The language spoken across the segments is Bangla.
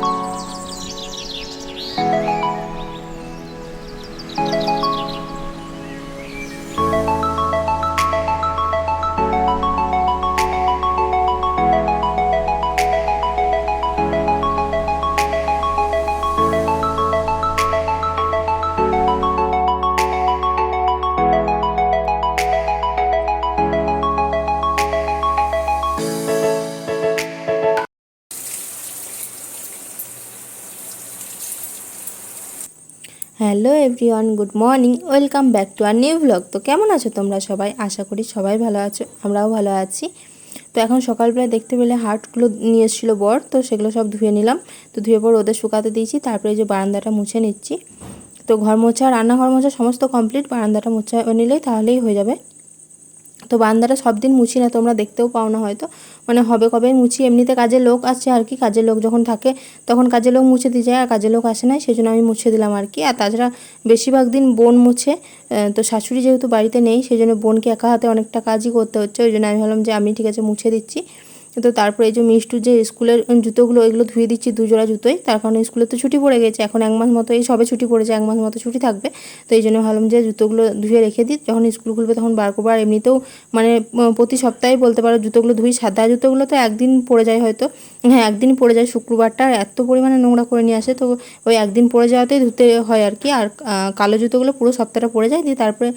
Bye. Hello everyone, good morning, welcome back to our new blog. তো কেমন আছো তোমরা সবাই? আশা করি সবাই ভালো আছো, আমরাও ভালো আছি। তো এখন সকালবেলায় দেখতে পেলে হাটগুলো নিয়ে এসেছিল বর, তো সেগুলো সব ধুয়ে নিলাম। তো ধুয়ে পর ওদের শুকাতে দিয়েছি, তারপরে যে বারান্দাটা মুছে নিচ্ছি। তো ঘর মোছা, রান্নাঘর মোছা সমস্ত কমপ্লিট বারান্দাটা মোছা নিলেই তাহলেই হয়ে যাবে। তো বান্দারা সব দিন মুছি না, তোমরা দেখতেও পাও না হয়তো। মানে হবে কবে মুছি? এমনিতে কাজে লোক আসছে আর কি, কাজের লোক যখন থাকে, তখন কাজের লোক মুছে দিয়ে যায় আর কাজের লোক আসে না সেই জন্য আমি মুছে দিলাম আর কি। আর তাছাড়া বেশিরভাগ দিন বোন মুছে তো শাশুড়ি যেহেতু বাড়িতে নেই সেই জন্য বোনকে একা হাতে অনেকটা কাজই করতে হচ্ছে, ওই জন্য আমি ভাবলাম যে আমি ঠিক আছে মুছে দিচ্ছি। তো তারপরে এই যে মিষ্টুর যে স্কুলের জুতোগুলো, ওইগুলো ধুয়ে দিচ্ছি দুজোড়া জুতোই। তার কারণে স্কুলে তো ছুটি পড়ে গেছে। এখন এক মাস মতো এই সবে ছুটি পড়েছে, এক মাস মতো ছুটি থাকবে। তো এই জন্য ভাবলাম যে জুতোগুলো ধুয়ে রেখে দিই। যখন স্কুল খুলবে তখন বার করব। আর এমনিতেও মানে প্রতি সপ্তাহে বলতে পারো জুতোগুলো ধুই। সাদা জুতোগুলো তো একদিন পড়ে যায় হয়তো। হ্যাঁ একদিন পড়ে যায়। শুক্রবারটা এত পরিমাণে নোংরা করে নিয়ে আসে। তো ওই একদিন পড়ে যাওয়াতেই ধুতে হয় আর কি। আর কালো জুতোগুলো পুরো সপ্তাহটা পড়ে যায়। দিয়ে তারপরে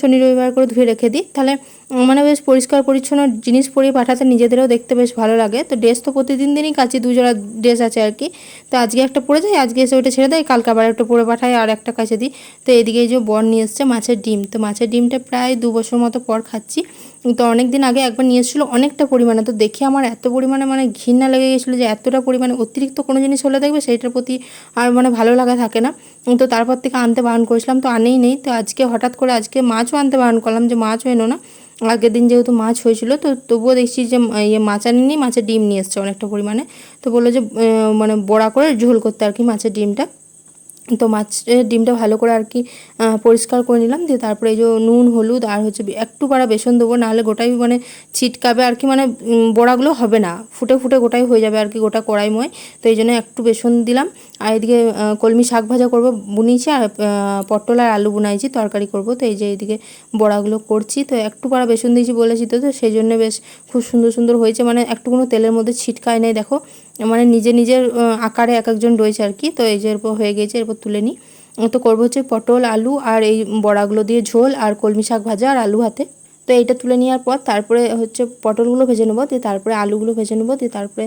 শনি রবিবার করে ধুয়ে রেখে দিই। তাহলে মানে বেশ পরিষ্কার, পরিচ্ছন্ন জিনিস পরিয়ে পাঠাতে নিজেদেরও দেখতে বেশ ভালো লাগে। তো ড্রেস তো প্রতিদিন দিনই কাচি, দুজোড়া ড্রেস আছে আর কি। তো আজকে একটা পরে যাই, আজকে এসে ওটা ছেড়ে দেয়, কালকে আবার একটা পরে পাঠায় আর একটা কাছে দিই। তো এদিকে এই যে বর নিয়ে এসছে মাছের ডিম। তো মাছের ডিমটা প্রায় দু বছর মতো পর খাচ্ছি। তো অনেক দিন আগে একবার নিয়ে এসেছিল অনেকটা পরিমাণে। তো দেখে আমার এত পরিমাণে মানে ঘৃণা লেগে গেছিল যে এতটা পরিমাণে অতিরিক্ত কোনো জিনিস হলে দেখবে সেইটার প্রতি আর মানে ভালো লাগা থাকে না। তো তারপর থেকে আনতে বারণ করেছিলাম, তো আনেই নেই। তো আজকে হঠাৎ করে আজকে মাছও আনতে বারণ করলাম যে মাছও এনো না। আগের দিন যেহেতু মাছ হয়েছিল, তো তবুও দেখছি যে ইয়ে মাছ আনেনি, মাছের ডিম নিয়ে এসছে অনেকটা পরিমাণে। তো বলল যে মানে বড়া করে ঝোল করতে আর কি মাছের ডিমটা। তো মাছের ডিমটা ভালো করে আর কি পরিষ্কার করে নিলাম। দিয়ে তারপরে এই যে নুন, হলুদ আর হচ্ছে একটু পারা বেসন দেবো, নাহলে গোটাই মানে ছিটকাবে আর কি মানে বড়াগুলো হবে না। ফুটে ফুটে গোটাই হয়ে যাবে আর কি, গোটা কড়াই কড়াইময়। তো এই জন্য একটু বেসন দিলাম। আর এদিকে কলমি শাক ভাজা করব বুনিয়েছি আর পটল আর আলু বুনাইছি, তরকারি করব। তো এই যে এইদিকে বড়াগুলো করছি। তো একটু পারা বেসন দিয়েছি বলেছি তো তো সেই জন্য বেশ খুব সুন্দর সুন্দর হয়েছে মানে একটু কোনো তেলের মধ্যে ছিটকায় নেই, দেখো। মানে নিজে নিজের আকারে এক একজন রয়েছে আর কি। তো এই যে এরপর হয়ে গেছে, এরপর তুলে নিই। তো করব হচ্ছে পটল, আলু আর এই বড়াগুলো দিয়ে ঝোল আর কলমি শাক ভাজা আর আলু হাতে। তো এইটা তুলে নেওয়ার পর তারপরে হচ্ছে পটলগুলো ভেজে নেব, দিয়ে তারপরে আলুগুলো ভেজে নেব, দিয়ে তারপরে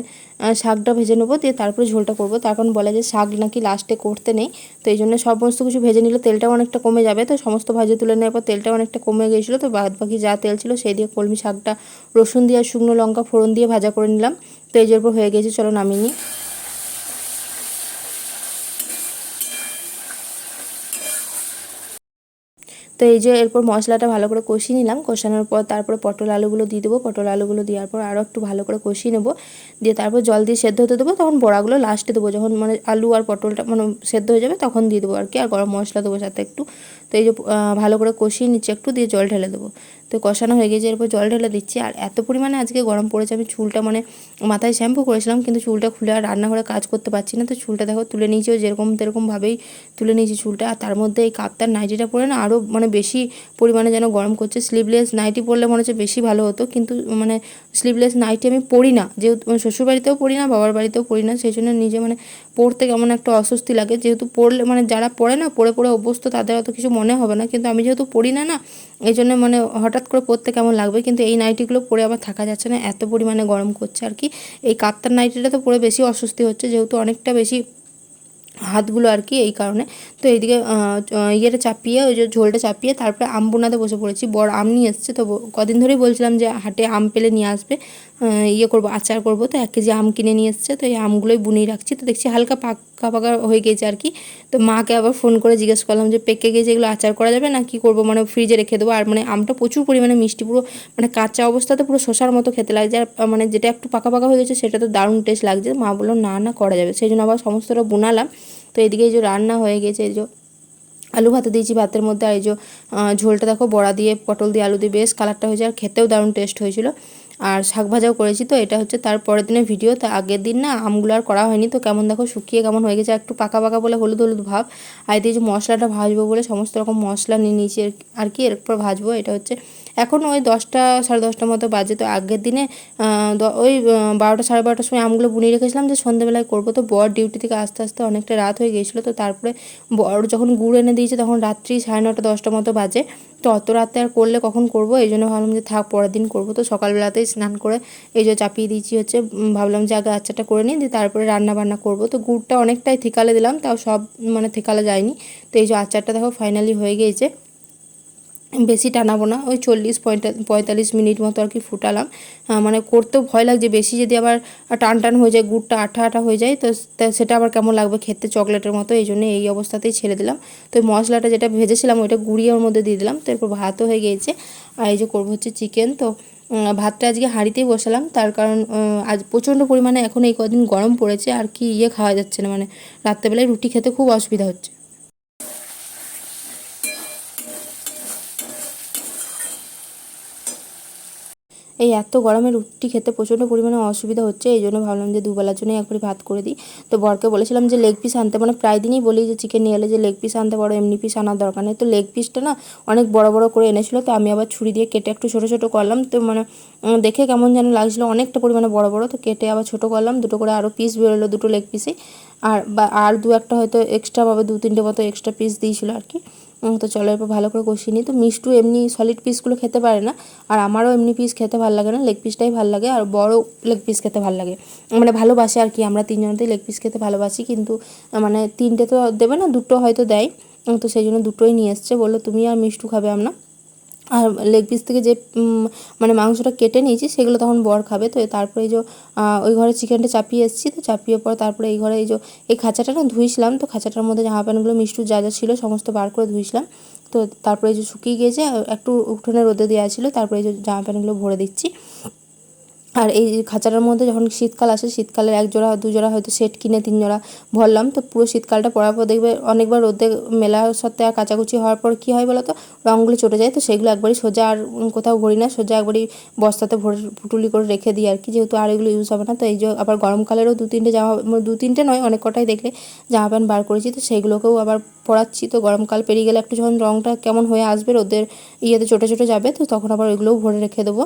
শাকটা ভেজে নেব, দিয়ে তারপরে ঝোলটা করব। তার কারণ বলে যে শাক নাকি লাস্টে করতে নেই, তো এই জন্য সমস্ত কিছু ভেজে নিলে তেলটাও অনেকটা কমে যাবে। তো সমস্ত ভাজে তুলে নেওয়ার পর তেলটাও অনেকটা কমে গিয়েছিল তো বাদ বাকি যা তেল ছিল সেই দিয়ে কলমি শাকটা, রসুন দিয়ে শুকনো লঙ্কা ফোড়ন দিয়ে ভাজা করে নিলাম। তো এই যে এরপর হয়ে গেছে, চলো নামিয়ে নিই। তো এই যে এরপর মশলাটা ভালো করে কষিয়ে নিলাম। কষানোর পর তারপরে পটল আলুগুলো দিয়ে দেবো। পটল আলুগুলো দেওয়ার পর আরও একটু ভালো করে কষিয়ে নেব। দিয়ে তারপর জল দিয়ে সেদ্ধ হতে দেবো। তখন বড়াগুলো লাস্টে দেবো। যখন মানে আলু আর পটলটা মানে সেদ্ধ হয়ে যাবে তখন দিয়ে দেবো আর কি। আর গরম মশলা দেবো সাথে একটু। তো এই যে ভালো করে কষিয়ে নিচ্ছে একটু দিয়ে জল ঢেলে দেবো। তো কষানো হয়ে গেছে, এরপর জল ঢেলে দিচ্ছি। আর এত পরিমাণে আজকে গরম পড়েছে, আমি চুলটা মানে মাথায় শ্যাম্পু করেছিলাম, কিন্তু চুলটা খুলে আর রান্নাঘরে কাজ করতে পারছি না। তো চুলটা দেখো তুলে নিয়েছি যেরকম তেরকমভাবেই তুলে নিয়েছি চুলটা। আর তার মধ্যে এই কাপ্তার নাইটিটা পরে না আরও মানে বেশি পরিমাণে যেন গরম করছে। স্লিভলেস নাইটি পরলে মনে হচ্ছে বেশি ভালো হতো, কিন্তু মানে স্লিভলেস নাইটি আমি পরি না। যেহেতু মানে শ্বশুর বাড়িতেও পরি না, বাবার বাড়িতেও পরি না সেই জন্য নিজে মানে পড়তে কেমন একটা অস্বস্তি লাগে। যেহেতু পড়লে মানে যারা পড়ে না পড়ে পড়ে অভ্যস্ত, তাদের অত কিছু মনে হবে না। কিন্তু আমি যেহেতু পড়ি না না এই জন্য মানে হঠাৎ করে পরতে কেমন লাগবে? কিন্তু এই নাইটিগুলো পরে আবার থাকা যাচ্ছে না। এত পরিমাণে গরম করছে আর কি। এই কাত্তার নাইটিটা তো পরে বেশি অস্বস্তি হচ্ছে। যেহেতু অনেকটা বেশি হাতগুলো আর কি এই কারণে। তো এইদিকে ইয়েটা চাপিয়ে, ওই যে ঝোলটা চাপিয়ে তারপরে আম বোনাতে বসে পড়েছি। বড় আম নিয়ে এসছে, তো কদিন ধরেই বলছিলাম যে হাটে আম পেলে নিয়ে আসবে। ইয়ে করব, আচার করব। তো এক কেজি আম কিনে নিয়ে এসছে, তো এই আমগুলোই বুনিয়ে রাখছি। তো দেখছি হালকা পাকা পাকা হয়ে গেছে আর কি। তো মাকে আবার ফোন করে জিজ্ঞেস করলাম যে, পেকে গেছে, এগুলো আচার করা যাবে না কি করব? মানে ফ্রিজে রেখে দেবো। আর মানে আমটা প্রচুর পরিমাণে মিষ্টি, পুরো মানে কাঁচা অবস্থাতে পুরো শশার মতো খেতে লাগছে। আর মানে যেটা একটু পাকা পাকা হয়ে গেছে, সেটা তো দারুণ টেস্ট লাগছে। মা বলল, না না, করা যাবে। সেই জন্য আবার সমস্তটা বুনালাম। তো এদিকে এই যে রান্না হয়ে গেছে, এই যে আলু ভাতে দিয়েছি ভাতের মধ্যে, আর এই যে ঝোলটা দেখো বড়া দিয়ে, পটল দিয়ে, আলু দিয়ে বেশ কালারটা হয়েছে, আর খেতেও দারুণ টেস্ট হয়েছিল। আর শাক ভাজাও করেছি তো, এটা হচ্ছে তার পরের দিনের ভিডিও তা আগের দিন না আমগুলো আর করা হয়নি, তো কেমন দেখো শুকিয়ে কেমন হয়ে গেছে একটু পাকা পাকা বলে হলুদ হলুদ ভাব। আর এদিকে যে মশলাটা ভাজবো বলে, সমস্ত রকম মশলা নিয়ে নিয়েছি, আর কি এরপর ভাজবো, এটা হচ্ছে এখন ওই দশটা সাড়ে দশটার মতো বাজে। তো আগের দিনে ওই বারোটা সাড়ে বারোটার সময় আমগুলো বুনিয়ে রেখেছিলাম যে সন্ধ্যেবেলায় করব। তো বর ডিউটি থেকে আস্তে আস্তে অনেকটা রাত হয়ে গিয়েছিল। তো তারপরে বর যখন গুড় এনে দিয়েছে তখন রাত্রি সাড়ে নটা, দশটার মতো বাজে। তো অত রাতে আর করলে কখন করব? এই জন্য ভাবলাম যে থাক, পরের দিন করব। তো সকালবেলাতেই স্নান করে এই যে চাপিয়ে দিয়েছি হচ্ছে ভাবলাম যে আগে আচারটা করে নিই, দিয়ে তারপরে রান্না বান্না করব। তো গুড়টা অনেকটাই থিকালে দিলাম, তাও সব মানে থিকালে যায়নি। তো এই যে আচারটা দেখো ফাইনালি হয়ে গিয়েছে। বেশি টানাবো না, ওই চল্লিশ পঁয়তা- পঁয়তাল্লিশ মিনিট মতো আর কি ফুটালাম। মানে করতেও ভয় লাগছে, বেশি যদি আবার টান টান হয়ে যায়, গুড়টা আঠা আঠা হয়ে যায়, তো সেটা আবার কেমন লাগবে খেতে চকলেটের মতো, এই জন্য এই অবস্থাতেই ছেড়ে দিলাম। তো মশলাটা যেটা ভেজেছিলাম, ওইটা গুঁড়িয়ে ওর মধ্যে দিয়ে দিলাম, তো এরপর ভাতও হয়ে গিয়েছে। আর এই যে করব হচ্ছে চিকেন, তো ভাতটা আজকে হাঁড়িতেই বসালাম, তার কারণ আজ প্রচণ্ড পরিমাণে এখন এই কদিন গরম পড়েছে, আর কি ইয়ে খাওয়া যাচ্ছে না মানে রাত্রেবেলায় রুটি খেতে খুব অসুবিধা হচ্ছে। এই এত গরমে রুটি খেতে প্রচণ্ড পরিমাণে অসুবিধা হচ্ছে, এই জন্য ভাবলাম যে দুবেলার জন্যই একবারই ভাত করে দিই। তো বরকে বলেছিলাম যে লেগ পিস আনতে মানে প্রায় দিনই বলি যে চিকেন নিয়ে এলে যে লেগ পিস আনতে পারো এমনি পিস আনার দরকার নেই। তো লেগ পিসটা না অনেক বড় বড় করে এনেছিল, তো আমি আবার ছুরি দিয়ে কেটে একটু ছোটো ছোটো করলাম। তো মানে দেখে কেমন যেন লাগছিল, অনেকটা পরিমাণে বড় বড়। তো কেটে আবার ছোটো করলাম, দুটো করে আরও পিস বেরোলো, দুটো লেগ পিসে আর বা, আর দু একটা হয়তো এক্সট্রা পাবে দু তিনটে মতো এক্সট্রা পিস দিয়েছিলো আর কি। তো চলো এরপর ভালো করে কষিয়ে নিই। তো মিষ্টু এমনি সলিড পিসগুলো খেতে পারে না, আর আমারও এমনি পিস খেতে ভালো লাগে না লেগ পিসটাই ভালো লাগে, আর বড় লেগ পিস খেতে ভালো লাগে। মানে ভালোবাসে আর কি, আমরা তিনজনতেই লেগ পিস খেতে ভালোবাসি, কিন্তু মানে তিনটে তো দেবে না, দুটো হয়তো দেয়, তো সেই জন্য দুটোই নিয়ে এসছে, বলল তুমি আর মিষ্টু খাবে আমরা। আর লেগ পিস থেকে যে মানে মাংসটা কেটে নিয়েছি, সেগুলো তখন বর খাবে। তো তারপরে এই যে ওই ঘরে চিকেনটা চাপিয়ে এসেছি। তো চাপিয়ে পর তারপরে এই ঘরে এই যে, এই খাঁচাটা না ধুইছিলাম। তো খাঁচাটার মধ্যে জামা প্যান্টগুলো মিষ্টি যা যা ছিল, সমস্ত বার করে ধুইছিলাম। তো তারপরে এই যে শুকিয়ে গিয়েছে, একটু উঠোনে রোদে দেওয়া ছিল। তারপরে এই যে জামা প্যান্টগুলো ভরে দিচ্ছি। আর এই খাঁচাটার মধ্যে যখন শীতকাল আসে শীতকালে এক জোড়া জোড়া হয়তো সেট কিনে, তিন জোড়া ভরলাম। তো পুরো শীতকালটা পরার পর দেখবে অনেকবার রোদে মেলা সত্ত্বে আর কাচাকুচি হওয়ার পর কী হয় বলো তো রঙগুলো চটে যায়। তো সেগুলো একবারই সোজা আর কোথাও ভরি না, সোজা একবারই বস্তাতে ভরে, পুটুলি করে রেখে দিই আর কি। যেহেতু আর এগুলো ইউজ হবে না, তো এই যে আবার গরমকালেরও দু তিনটে জামা মানে দু তিনটে নয়, অনেক কটাই দেখলে জামা প্যান্ট বার করেছি। তো সেইগুলোকেও আবার পরাচ্ছি। তো গরমকাল পেরিয়ে গেলে একটু যখন রঙটা কেমন হয়ে আসবে, রোদের ইয়েতে ছোটো ছোটো যাবে, তো তখন আবার ওইগুলোও ভরে রেখে দেবো।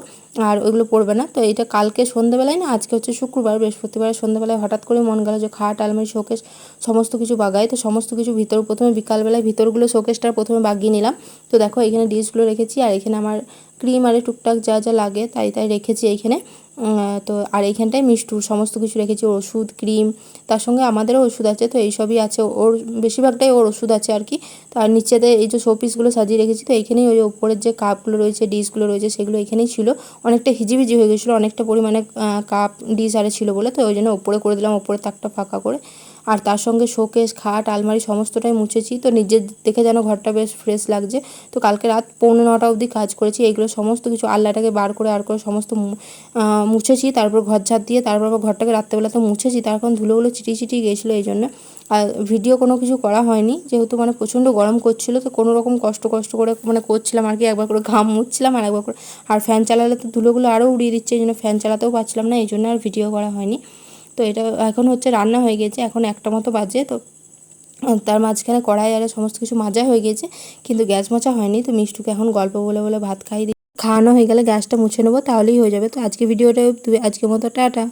আর ওইগুলো পড়বে না। তো এইটা কালকে সন্ধ্যেবেলায় না, আজকে হচ্ছে শুক্রবার বৃহস্পতিবার সন্ধ্যেবেলায় হঠাৎ করে মন গেল যে খাট, আলমারি, শোকেশ সমস্ত কিছু বাগাই। তো সমস্ত কিছু ভিতর, প্রথমে বিকালবেলায় ভিতরগুলো শোকেশটা প্রথমে বাগিয়ে নিলাম। তো দেখো এখানে ডিশগুলো রেখেছি, আর এখানে আমার ক্রিম আরে টুকটাক যা যা লাগে তাই তাই রেখেছি এইখানে। তো আর এইখানটায় মিষ্টুর সমস্ত কিছু রেখেছি, ওষুধ, ক্রিম, তার সঙ্গে আমাদেরও ওষুধ আছে, তো এইসবই আছে। ওর বেশিরভাগটাই ওর ওষুধ আছে আর কি। তো আর নিচেতে এই যে শোপিসগুলো সাজিয়ে রেখেছি, তো এইখানেই ওই ওপরের যে কাপগুলো রয়েছে ডিশগুলো রয়েছে, সেগুলো এখানেই ছিল। অনেকটা হিজিবিজি হয়ে গেছিল, অনেকটা পরিমাণে কাপ ডিশ আরে ছিল বলে, তো ওই জন্য ওপরে করে দিলাম, ওপরে তাকটা ফাঁকা করে। আর তার সঙ্গে শোকেস খাট, আলমারি সমস্তটাই মুছেছি, তো নিজের দেখে যেন ঘরটা বেশ ফ্রেশ লাগছে। তো কালকে রাত পৌনে নটা অবধি কাজ করেছি, এইগুলো সমস্ত কিছু আল্লাটাকে বার করে, আর করে সমস্ত মুছেছি, তারপর ঘর ঝাড় দিয়ে, তারপর আবার ঘরটাকে রাত্রেবেলাতে মুছেছি, তার কারণ ধুলোগুলো চিটিয়ে চিটিয়ে গিয়েছিল এই জন্য। আর ভিডিও কোনো কিছু করা হয়নি, যেহেতু মানে প্রচণ্ড গরম করছিল, তো কোনো রকম কষ্ট কষ্ট করে মানে করছিলাম আর কি, একবার করে ঘাম মুছছিলাম আর একবার করে। আর ফ্যান চালালে তো ধুলোগুলো আরও উড়িয়ে দিচ্ছে, এই জন্য ফ্যান চালাতেও পারছিলাম না, এই জন্য আর ভিডিও করা হয়নি। তো এটা এখন হচ্ছে রান্না হয়ে গেছে, এখন একটা মতো বাজে, তো তার মাঝখানে কড়াই আর সমস্ত কিছু মাজা হয়ে গেছে, কিন্তু গ্যাস মোছা হয়নি, তো মিষ্টুকে এখন গল্প বলে বলে ভাত খাই খাওয়ানো হয়ে গেলে গ্যাসটা মুছে নেব, তাহলেই হয়ে যাবে। তো আজকে ভিডিওটা, আজকের মতো, টাটা।